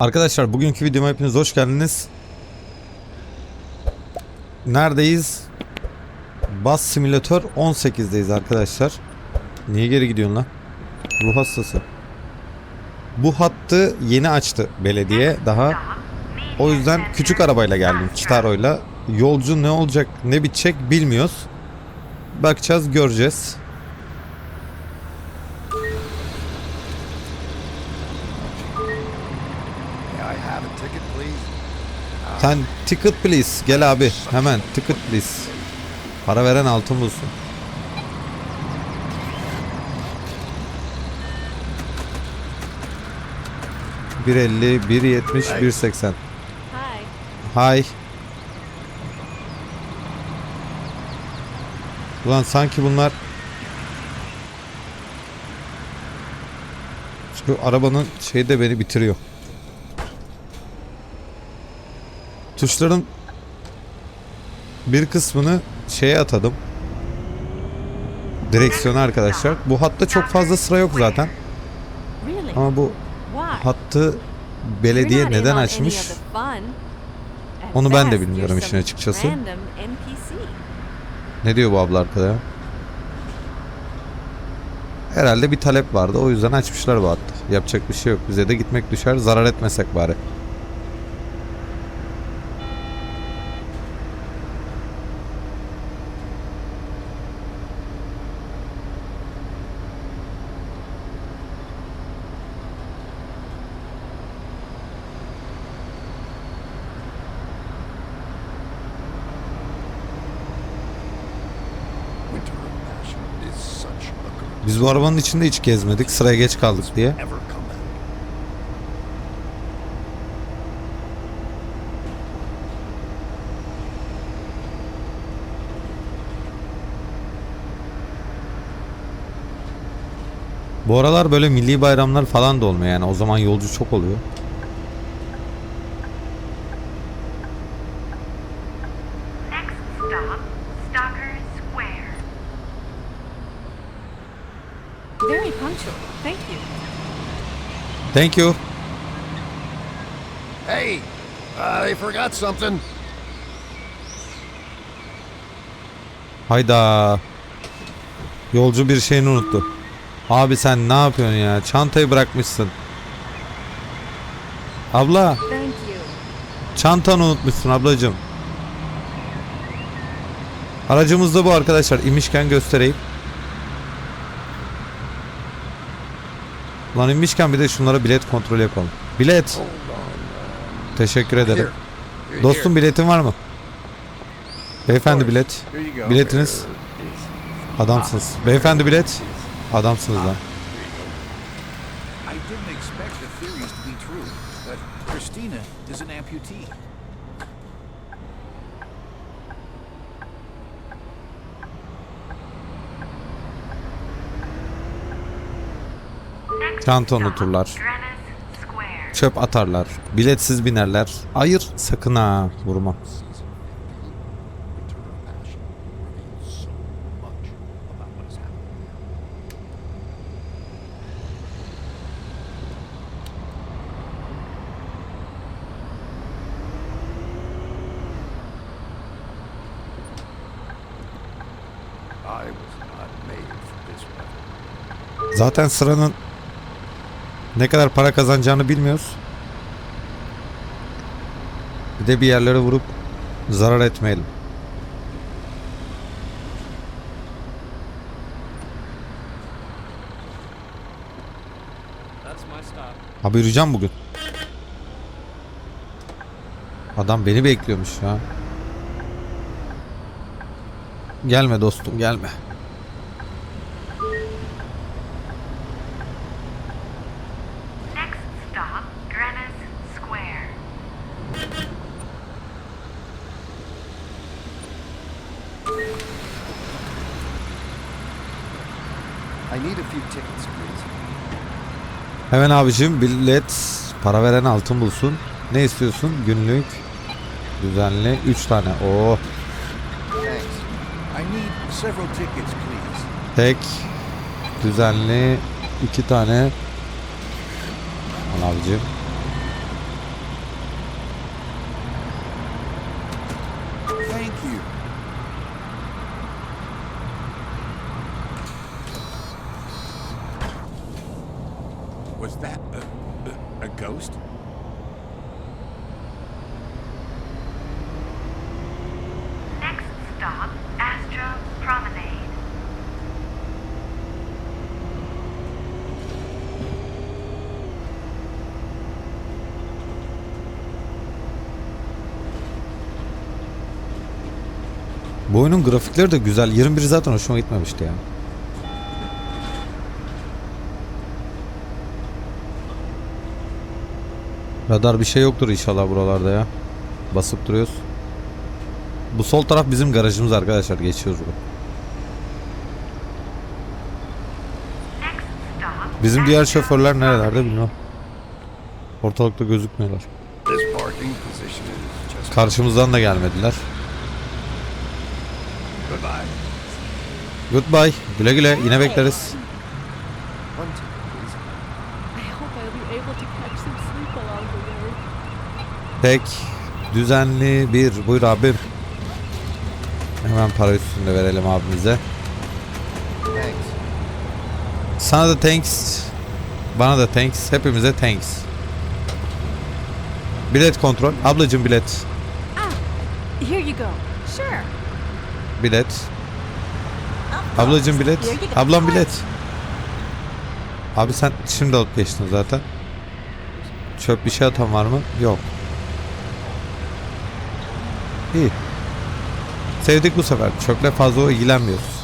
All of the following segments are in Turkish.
Arkadaşlar bugünkü videoma hepiniz hoş geldiniz. Neredeyiz? Bus Simulator 18'deyiz arkadaşlar. Niye geri gidiyorsun lan? Ruh hastası. Bu hattı yeni açtı belediye daha. O yüzden küçük arabayla geldim Kitaro'yla. Yolcu ne olacak ne bitecek bilmiyoruz. Bakacağız göreceğiz. Sen ticket please. Gel abi. Hemen ticket please. Para veren altın bulsun. Bir elli, bir yetmiş, bir seksen. Hi. Ulan sanki bunlar şu arabanın şeyi de beni bitiriyor. Tuşların bir kısmını şeye atadım. Direksiyona arkadaşlar. Bu hatta çok fazla sıra yok zaten. Ama bu hattı belediye neden açmış? Onu ben de bilmiyorum işin açıkçası. Ne diyor bu abla arkada? Herhalde bir talep vardı. O yüzden açmışlar bu hattı. Yapacak bir şey yok. Bize de gitmek düşer. Zarar etmesek bari. Bu arabanın içinde hiç gezmedik. Sıraya geç kaldık diye. Bu aralar böyle milli bayramlar falan da olmuyor yani. O zaman yolcu çok oluyor. Next stop, Punctual. Thank you. Thank you. Hey, I forgot something. Hayda. Yolcu bir şeyini unuttu. Abi sen ne yapıyorsun ya? Çantayı bırakmışsın. Abla, Thank you. çantanı unutmuşsun ablacığım. Aracımız da bu arkadaşlar. İmişken göstereyim. Lan inmişken bir de şunlara bilet kontrolü yapalım. Bilet. Teşekkür ederim. Dostum biletin var mı? Beyefendi bilet. Biletiniz. Adamsınız. Beyefendi bilet. Adamsınız lan. Christina is an amputee. Çanta unuturlar. Çöp atarlar. Biletsiz binerler. Hayır sakın ha vurma. Zaten sıranın ne kadar para kazanacağını bilmiyoruz. Bir de bir yerlere vurup zarar etmeyelim. Abi yürüyeceğim bugün. Adam beni bekliyormuş ya. Gelme dostum gelme. Next stop, Greenwich Square. I need a few tickets, please. Hemen abicim bilet para veren altın bulsun. Ne istiyorsun? Günlük düzenli 3 tane. Oo Thanks. I need several tickets, please. tek düzenli 2 tane. Abicim. Was that a, a, a ghost? Next stop, Astro Promenade. Bu oyunun grafikleri de güzel. 21 zaten hoşuma gitmemişti ya. Radar bir şey yoktur inşallah buralarda ya. Basıp duruyoruz. Bu sol taraf bizim garajımız arkadaşlar. Geçiyoruz stop, Bizim diğer şoförler nerelerde bilmiyorum. Ortalıkta gözükmüyorlar. Karşımızdan da gelmediler. Goodbye. Güle güle. Yine bekleriz. One ticket, please. I hope I'll be able to catch some sleep along the way. Tek düzenli bir buyur abim. Hemen para üstünde verelim abimize. Thanks. Sana da thanks. Bana da thanks. Hepimize thanks. Bilet kontrol. Ablacım bilet. Here you go. Sure. Bilet. Ablacım bilet. Ablam bilet. Abi sen şimdi alıp geçtin zaten. Çöp bir şey atan var mı? Yok. İyi. Sevdik bu sefer. Çöple fazla ilgilenmiyoruz.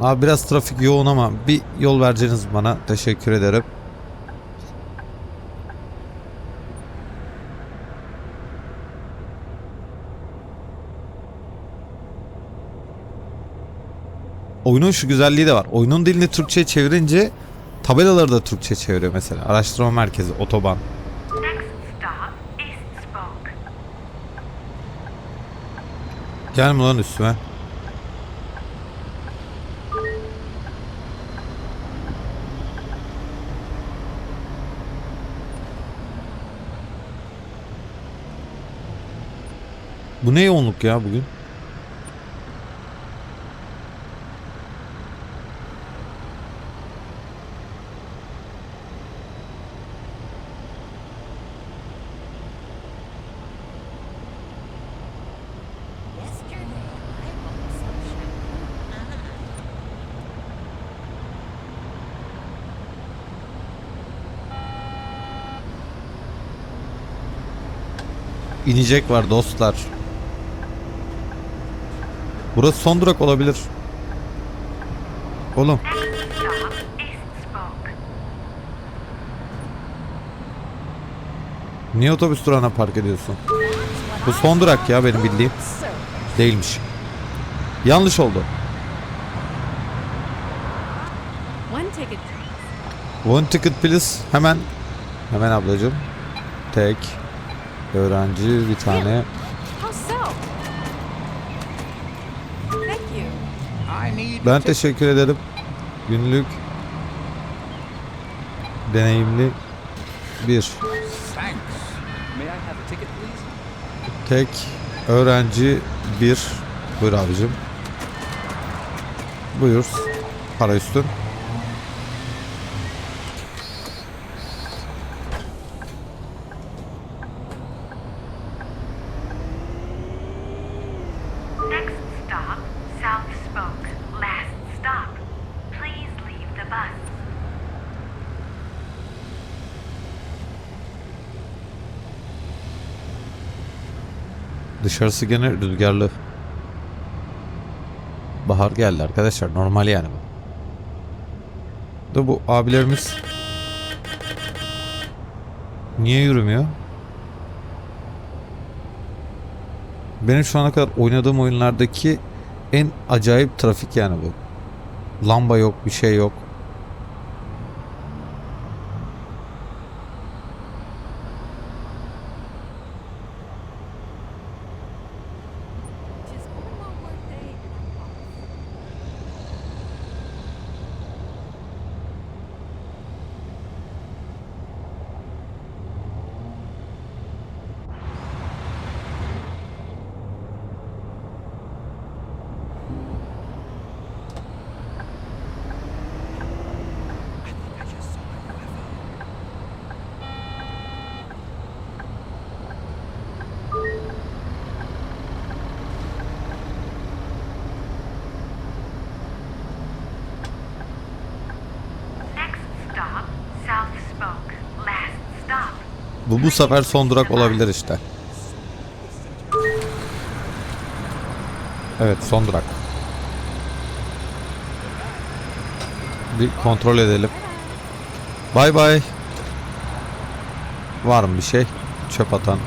Abi biraz trafik yoğun ama bir yol vereceğiniz bana. Teşekkür ederim. Oyunun şu güzelliği de var. Oyunun dilini Türkçe'ye çevirince tabelaları da Türkçe çeviriyor mesela. Araştırma merkezi, otoban. Next stop, East Spoke. Gelme lan üstüme. Bu ne yoğunluk ya bugün? İnecek var dostlar. Burası son durak olabilir. Oğlum niye otobüs durağına park ediyorsun? Bu son durak ya benim bildiğim. Değilmiş. Yanlış oldu. One ticket please. Hemen. Hemen ablacığım. Tek. Öğrenci bir tane. Ben teşekkür ederim. Günlük deneyimli bir tek öğrenci bir buyur abicim. Buyur. Para üstün. Next stop, South Spoke. Last stop. Please leave the bus. Dışarısı gene rüzgarlı. Bahar geldi arkadaşlar. Normal yani bu. Da bu abilerimiz niye yürümüyor? Benim şu ana kadar oynadığım oyunlardaki en acayip trafik yani bu. Lamba yok, bir şey yok. Bu bu sefer son durak olabilir işte. Evet son durak. Bir kontrol edelim. Bay bay. Var mı bir şey? Çöp atan.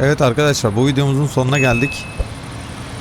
Evet arkadaşlar bu videomuzun sonuna geldik.